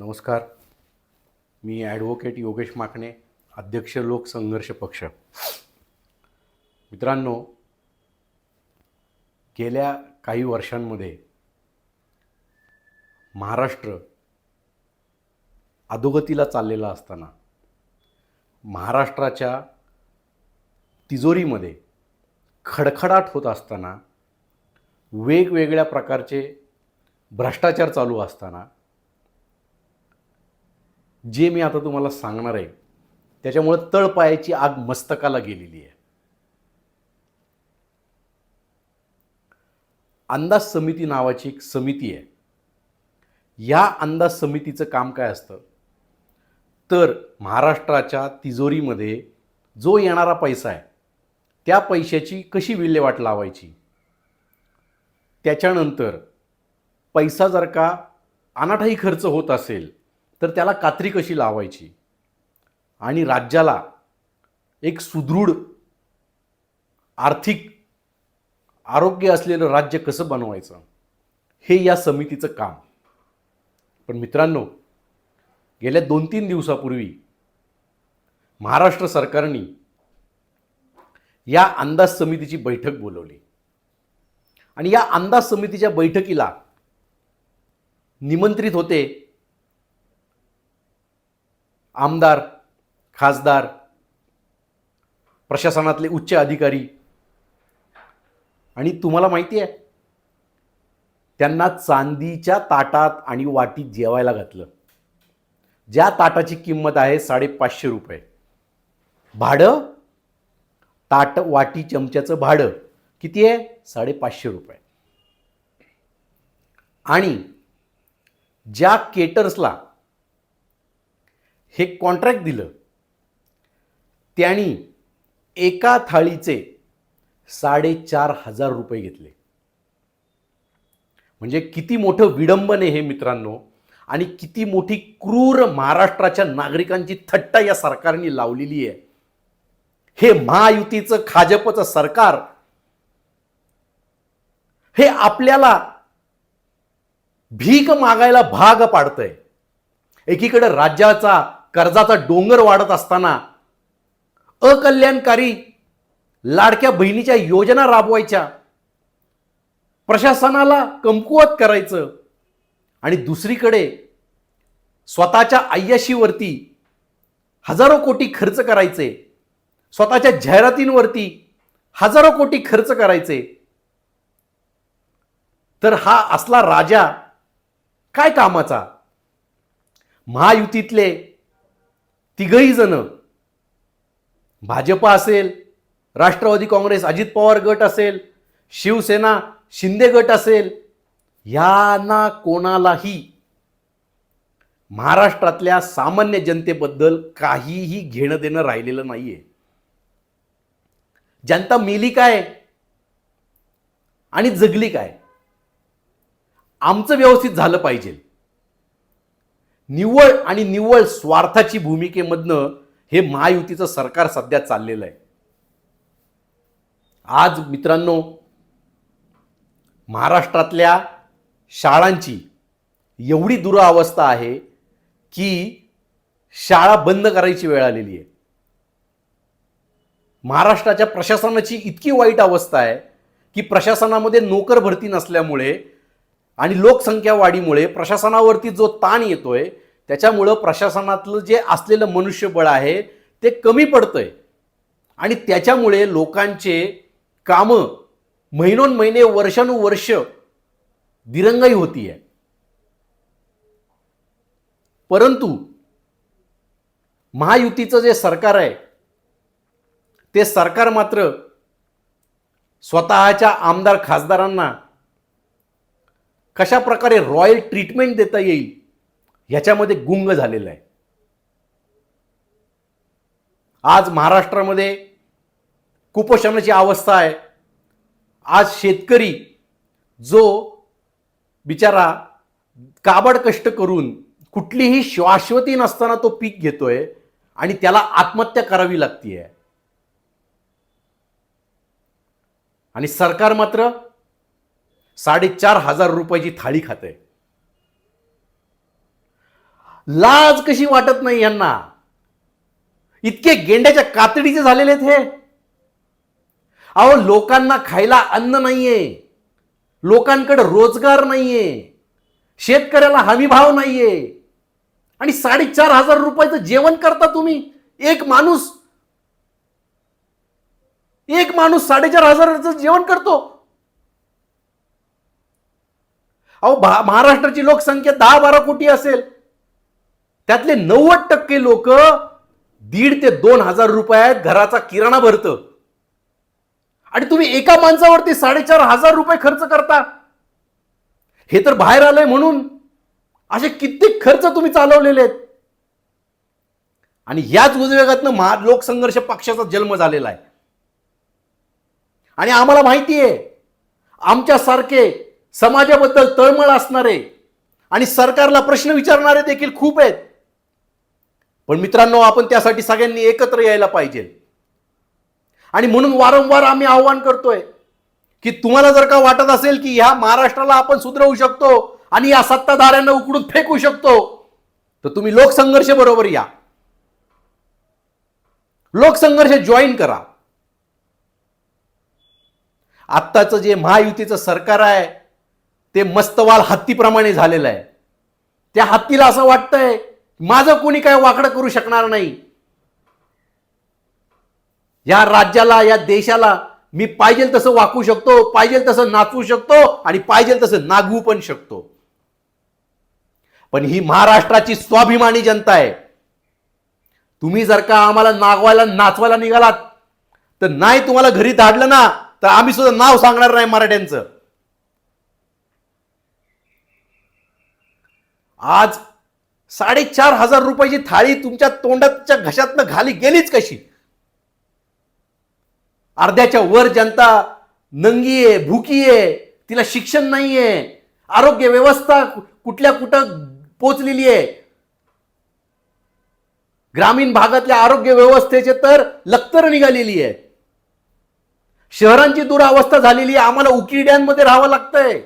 नमस्कार. मी ॲडव्होकेट योगेश माकणे अध्यक्ष लोकसंघर्ष पक्ष. मित्रांनो गेल्या काही वर्षांमध्ये महाराष्ट्र अधोगतीला चाललेला असताना महाराष्ट्राच्या तिजोरीमध्ये खडखडाट होत असताना वेगवेगळ्या प्रकारचे भ्रष्टाचार चालू असताना जे मी आता तुम्हाला सांगणार आहे त्याच्यामुळं तळपायाची आग मस्तकाला गेलेली आहे. अंदाज समिती नावाची एक समिती आहे. या अंदाज समितीचं काम काय असतं? तर महाराष्ट्राच्या तिजोरीमध्ये जो येणारा पैसा आहे त्या पैशाची कशी विल्हेवाट लावायची? त्याच्यानंतर पैसा जर का अनाठाई खर्च होत असेल तर त्याला कात्री कशी लावायची? आणि राज्याला एक सुदृढ आर्थिक आरोग्य असलेलं राज्य कसं बनवायचं? हे या समितीचं काम. पण मित्रांनो गेल्या दोन तीन दिवसापूर्वी महाराष्ट्र सरकारने या अंदाज समितीची बैठक बोलवली. आणि या अंदाज समितीच्या बैठकीला निमंत्रित होते आमदार खासदार प्रशासनातले उच्च अधिकारी. आणि तुम्हाला माहिती आहे त्यांना चांदीच्या ताटात आणि वाटीत जेवायला घातलं. ज्या ताटाची किंमत आहे साडेपाचशे रुपये. भाडं ताट वाटी चमच्याचं भाडं किती आहे? साडेपाचशे रुपये. आणि ज्या केटर्सला हे कॉन्ट्रॅक्ट दिलं. त्यांनी एका थाळीचे साडेचार हजार रुपये घेतले. म्हणजे किती मोठं विडंबन आहे हे मित्रांनो. आणि किती मोठी क्रूर महाराष्ट्राच्या नागरिकांची थट्टा या सरकारने लावलेली आहे. हे महायुतीचं खाजपचं सरकार हे आपल्याला भीक मागायला भाग पाडतंय. एकीकडे राज्याचा कर्जाचा डोंगर वाढत असताना अकल्याणकारी लाडक्या बहिणीच्या योजना राबवायच्या प्रशासनाला कमकुवत करायचं आणि दुसरीकडे स्वतःच्या आय्याशीवरती हजारो कोटी खर्च करायचे स्वतःच्या जाहिरातींवरती हजारो कोटी खर्च करायचे तर हा असला राजा काय कामाचा? महायुतीतले तिघही जण भाजप असेल राष्ट्रवादी काँग्रेस अजित पवार गट असेल शिवसेना शिंदे गट असेल यांना कोणालाही महाराष्ट्रातल्या सामान्य जनतेबद्दल काहीही घेणं देणं राहिलेलं नाहीये. जनता मेली काय? आणि जगली काय? आमचं व्यवस्थित झालं पाहिजे. निव्वळ आणि निव्वळ स्वार्थाची भूमिकेमधनं हे महायुतीचं सरकार सध्या चाललेलं आहे. आज मित्रांनो महाराष्ट्रातल्या शाळांची एवढी दुरावस्था आहे की शाळा बंद करायची वेळ आलेली आहे. महाराष्ट्राच्या प्रशासनाची इतकी वाईट अवस्था आहे की प्रशासनामध्ये नोकर भरती नसल्यामुळे आणि लोकसंख्या वाढीमुळे प्रशासनावरती जो ताण येतोय त्याच्यामुळं प्रशासनातलं जे असलेलं मनुष्यबळ आहे ते कमी पडतंय. आणि त्याच्यामुळे लोकांचे कामं महिनोन महिने वर्षानुवर्ष दिरंगाई होती आहे परंतु महायुतीचं जे सरकार आहे ते सरकार मात्र स्वतःच्या आमदार खासदारांना कशा प्रकारे रॉयल ट्रीटमेंट देता येईल ह्याच्यामध्ये गुंग झालेलं आहे. आज महाराष्ट्रामध्ये कुपोषणाची अवस्था आहे. आज शेतकरी जो बिचारा काबड कष्ट करून कुठलीही शाश्वती नसताना तो पीक घेतोय आणि त्याला आत्महत्या करावी लागतीये. आणि सरकार मात्र साडेचार हजार रुपयाची थाळी खाते. लाज कशी वाटत नाही यांना? इतके गेंड्याच्या कातडीचे झालेले आहेत हे. अहो लोकांना खायला अन्न नाहीये. लोकांकडे रोजगार नाहीये. शेतकऱ्याला हमी भाव नाहीये. आणि साडेचार हजार रुपयाचं जेवण करता तुम्ही? एक माणूस एक माणूस साडेचार हजाराचं जेवण करतो. अहो भा- महाराष्ट्राची लोकसंख्या दहा बारा कोटी असेल. त्यातले नव्वद टक्के लोक दीड ते दोन हजार रुपयात घराचा किराणा भरतं. आणि तुम्ही एका माणसावरती साडेचार हजार रुपये खर्च करता. हे तर बाहेर आलंय म्हणून. असे कित्येक खर्च तुम्ही चालवलेले आहेत. आणि याच उद्योगातनं महा लोकसंघर्ष पक्षाचा जन्म झालेला आहे. आणि आम्हाला माहिती आहे आमच्यासारखे समाजाबद्दल तळमळ असणारे आणि सरकारला प्रश्न विचारणारे देखील खूप आहेत. पण मित्रांनो आपण त्यासाठी सगळ्यांनी एकत्र यायला पाहिजे. आणि म्हणून वारंवार आम्ही आव्हान करतोय की तुम्हाला जर का वाटत असेल की ह्या महाराष्ट्राला आपण सुधरवू शकतो आणि या सत्ताधाऱ्यांना उकडून फेकू शकतो तर तुम्ही लोकसंघर्ष बरोबर या. लोकसंघर्ष जॉईन करा. आत्ताचं जे महायुतीचं सरकार आहे ते मस्तवाल हत्तीप्रमाणे झालेलं आहे. त्या हत्तीला असं वाटतंय माझं कोणी काय वाकडं करू शकणार नाही. या राज्याला या देशाला मी पाहिजे तसं वाकू शकतो पाहिजे तसं नाचवू शकतो आणि पाहिजे तसं नागवू पण शकतो. पण ही महाराष्ट्राची स्वाभिमानी जनता आहे. तुम्ही जर का आम्हाला नागवायला नाचवायला निघालात तर नाही तुम्हाला घरी धाडलं ना तर आम्ही सुद्धा नाव सांगणार नाही मराठ्यांचं. आज साडेचार हजार रुपयाची थाळी तुमच्या तोंडाच्या घशातनं घाली गेलीच कशी? अर्ध्याच्या वर जनता नंगी आहे भुकी आहे तिला शिक्षण नाहीये आरोग्य व्यवस्था कुठल्या कुठं पोचलेली आहे ग्रामीण भागातल्या आरोग्य व्यवस्थेचे तर लक्तर निघालेली आहे शहरांची दुरावस्था झालेली आहे आम्हाला उकिरड्यांमध्ये राहावं लागतंय.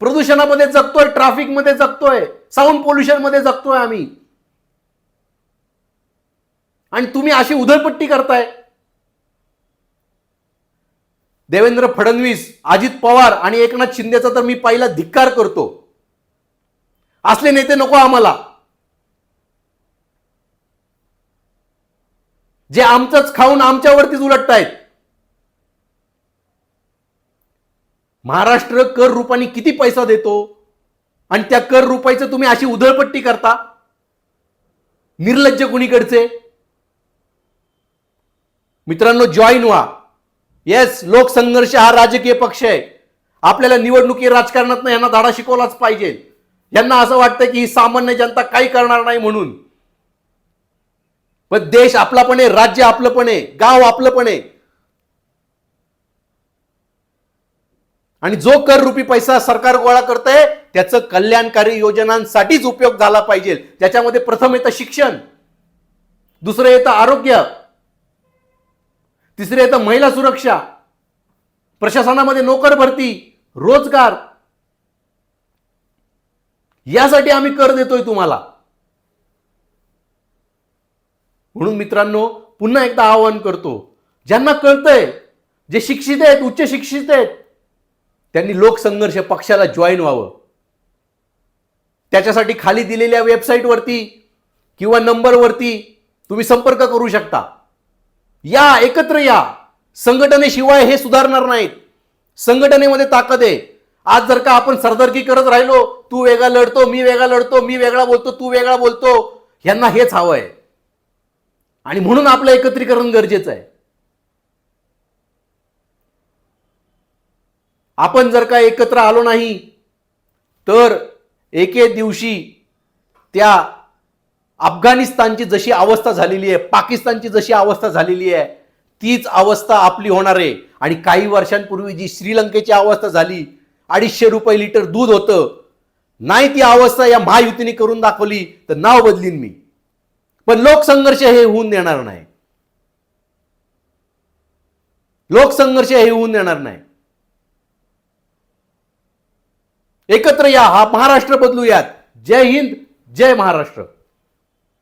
प्रदूषणामध्ये जगतोय ट्रॅफिकमध्ये जगतोय साऊंड पोल्युशनमध्ये जगतोय आम्ही. आणि तुम्ही अशी उधळपट्टी करताय. देवेंद्र फडणवीस अजित पवार आणि एकनाथ शिंदेचा तर मी पहिला धिक्कार करतो. असले नेते नको आम्हाला. जे आमचंच खाऊन आमच्यावरतीच उलटतायत. महाराष्ट्र कर रूपाने किती पैसा देतो? आणि त्या कर रुपयाचं तुम्ही अशी उधळपट्टी करता? निर्लज्ज कुणीकडचे? मित्रांनो जॉईन व्हा. येस लोकसंघर्ष हा राजकीय पक्ष आहे. आपल्याला निवडणुकी राजकारणात यांना धाडा शिकवलाच पाहिजे. यांना असं वाटतं की ही सामान्य जनता काही करणार नाही म्हणून. पण देश आपला पण आहे राज्य आपलं पण आहे गाव आपलं पण आहे. आणि जो कर रुपी पैसा सरकार गोळा करतंय त्याचं कल्याणकारी योजनांसाठीच उपयोग झाला पाहिजे. त्याच्यामध्ये प्रथम येतं शिक्षण दुसरं येतं आरोग्य तिसरं येतं महिला सुरक्षा प्रशासनामध्ये नोकर भरती रोजगार. यासाठी आम्ही कर देतोय तुम्हाला. म्हणून मित्रांनो पुन्हा एकदा आवाहन करतो ज्यांना कळतंय जे शिक्षित आहेत उच्च शिक्षित आहेत त्यांनी लोकसंघर्ष पक्षाला जॉईन व्हावं. त्याच्यासाठी खाली दिलेल्या वेबसाईटवरती किंवा नंबरवरती तुम्ही संपर्क करू शकता. या एकत्र या. संघटनेशिवाय हे सुधारणार नाहीत. संघटनेमध्ये ताकद आहे. आज जर का आपण सरदारकी करत राहिलो तू वेगळा लढतो मी वेगळा लढतो मी वेगळा बोलतो तू वेगळा बोलतो ह्यांना हेच हवं आहे आणि म्हणून आपलं एकत्रीकरण गरजेचं आहे. आपण जर का एकत्र आलो नाही तर एके दिवशी त्या अफगाणिस्तानची जशी अवस्था झालेली आहे पाकिस्तानची जशी अवस्था झालेली आहे तीच अवस्था आपली होणार आहे. आणि काही वर्षांपूर्वी जी श्रीलंकेची अवस्था झाली अडीचशे रुपये लिटर दूध होतं नाही ती अवस्था या महायुतीने करून दाखवली तर नाव बदलीन मी. पण लोकसंघर्ष हे होऊन देणार नाही. लोकसंघर्ष हे होऊन देणार नाही. एकत्र या हा महाराष्ट्र बदलूयात. जय हिंद जय महाराष्ट्र.